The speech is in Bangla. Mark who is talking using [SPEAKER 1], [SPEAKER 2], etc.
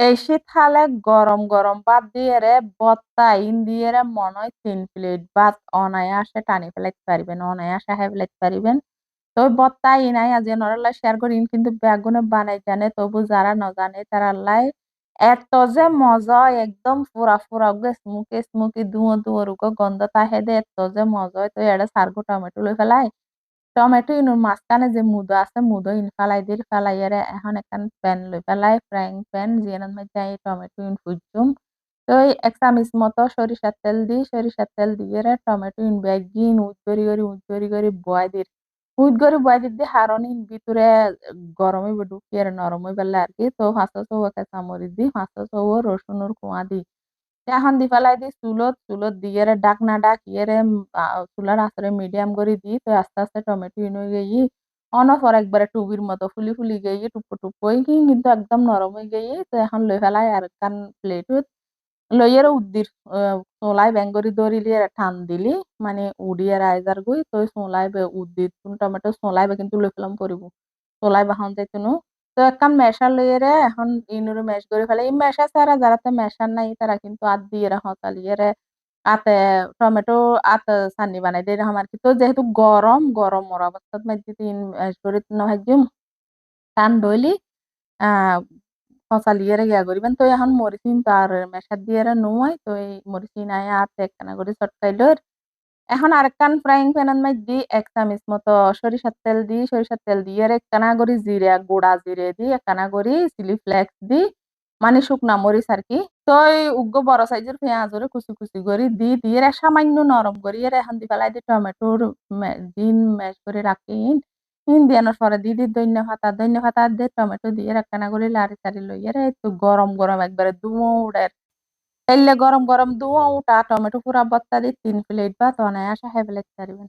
[SPEAKER 1] এই শীতকালে গরম গরম ভাত দিয়ে রে ভর্তা ইন দিয়ে রে মনে হয় তিন প্লেট। ভাত অনায়াসে টানি ফেলাইতে পারিবেন, অনায়াসে খাই ফেলাইতে পারিবেন। তো ভর্তা ইনাই আজি নরলা শেয়ার করি ইন কিন্তু বেগুনে বানাই জানে তবু যারা ন জানে তারা লাই। এত যে মজা, একদম পুরা পুরা গে, স্মুকি স্মুকি ধুঁয়ো ধুঁয়ো রুগো গন্ধ তাহে দে এত যে মজা, তো এটা সারগো টমেটো লই ফেলাই। টমেটো ইনুর মাঝখানে যে মুদো আছে মুদো ইন ফেলাই দির ফেলাইয়ারে এখন এখান প্যান লই ফেলাই ফ্রাইং প্যান জিয়ানোর মধ্যে এই টমেটো ইন ফুজুম তো এক চামিচ মতো সরিষার তেল দিই সরিষার তেল দিয়ে টমেটো ইন ব্যাগি ইন উজ করি করি উজ করি বয় দির উজ করি বয় দির দিয়ে হারন ইন ভিতরে গরম ঢুকিয়ে নরম হইবেলে আর কি তো হাঁসো চৌ কাঁচামরিচ দিই হাঁসো চৌ রসুনের কুয়া দিই এখন দি ফেলাই দি চুলত চুলত দিয়ে ডাকনা ডাক না ডাক ইয়ে চুলার আঁচরে মিডিয়াম করে দি তো আস্তে আস্তে টমেটো ইন গিয়ে অনফর একবারে টুবির মতো ফুলি ফুলি গিয়ে টুপো টুপো কিন্তু একদম নরম হয়ে গিয়ে তো এখন লই ফেলাই আর কান প্লেটত লইয়ের উদ্দির সোলাই বেঙ্গরি দরিলি টান দিলি মানে উড়িয়ে রাইজার গুই তো সোলাই উদ্দির টমেটো সোলাই কিন্তু লই ফেলাম পরিব সোলাই বাহন যাইতনু তো একখান মেশার লইয়েরে এখন ইনুরে মেশ করে ফেলে। এই মেশা ছাড়া যারাতে মেশার নাই, তারা কিন্তু আত দিয়ে হতালিয়ে আতে টমেটো আত সান্নি বানাই দিয়ে আমার কি তো যেহেতু গরম গরমর অবস্থাত মধ্যে তিন মেশ করে নহাজিম টান ডইলি ফসালিয়ে গিয়া করিবেন। তো এখন মরিচিন তার মেশার দিয়ে রে নুয়াই। তো এই মরিচিন আয় আতে একখানা করে চটকাইলর এখন আরেকখান ফ্রাইং প্যানের মধ্যে এক চামিচ মতো সরিষার তেল দিই সরিষার তেল দিয়ে একখানা করি জিরে, গোড়া জিরে দিই একখানা করি চিলি ফ্লেক্স দিই মানে শুকনা মরিচ আর কি। তো এই উগ্র বড় সাইজের পেঁয়াজরে কুচি কুচি করি দি দিয়ে সামান্য নরম করি এর এখন দি ফেলাই দি টমেটোর দিন ম্যাশ করে রাখি, ইন দিয়ানোর পরে দি দি দৈন্য ভাতা দৈন্য ভাতা দিয়ে টমেটো দিয়ে একখানা করে লাড়ি চাড়ি লইয়ে একটু গরম গরম একবারে দুমো তেলে গরম গরম উঠা টমেটো পুরা বত্তা দিয়ে তিন প্লেট বা তো আসা হেবেলে পারিবেন